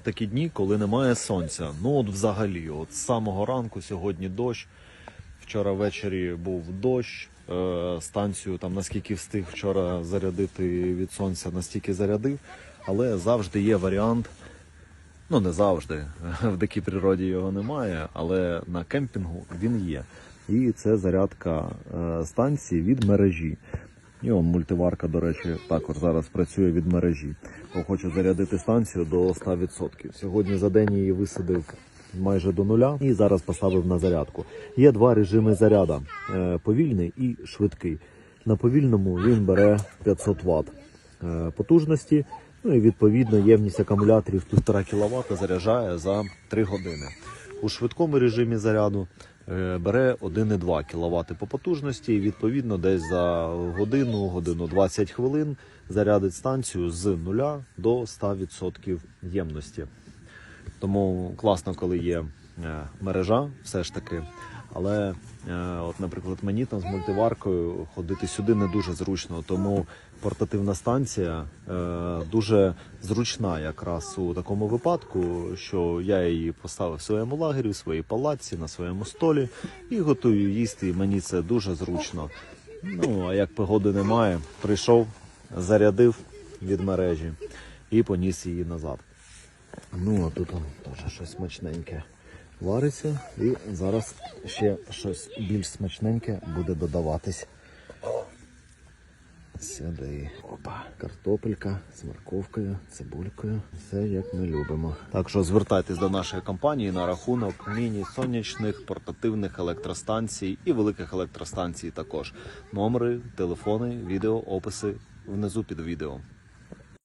Такі дні, коли немає сонця. Ну от взагалі, от з самого ранку сьогодні дощ. Вчора ввечері був дощ. Е, станцію там наскільки встиг вчора зарядити від сонця, настільки зарядив. Але завжди є варіант. Ну не завжди. В дикій природі його немає, але на кемпінгу він є. І це зарядка е, станції від мережі. Он мультиварка, до речі, також зараз працює від мережі. Бо хоче зарядити станцію до 100%. Сьогодні за день її висадив майже до нуля і зараз поставив на зарядку. Є два режими заряду: е, повільний і швидкий. На повільному він бере 500 Вт е, потужності. Ну і відповідно ємність акумуляторів 1,5 кВт заряджає за 3 години. У швидкому режимі заряду бере 1,2 кВт по потужності, і відповідно десь за годину, годину 20 хвилин зарядить станцію з 0 до 100% ємності. Тому класно, коли є е, мережа, все ж таки. Але, е, от, наприклад, мені там з мультиваркою ходити сюди не дуже зручно, тому портативна станція е, дуже зручна якраз у такому випадку, що я її поставив в своєму лагері, в своїй палаці, на своєму столі і готую їсти. І мені це дуже зручно. Ну а як погоди немає, прийшов, зарядив від мережі і поніс її назад. Ну, а тут теж щось смачненьке вариться. І зараз ще щось більш смачненьке буде додаватись. Сюди. Опа. Картопелька з морковкою, цибулькою. Все як ми любимо. Так що звертайтесь до нашої компанії на рахунок міні-сонячних портативних електростанцій і великих електростанцій також. Номери, телефони, відео, описи внизу під відео.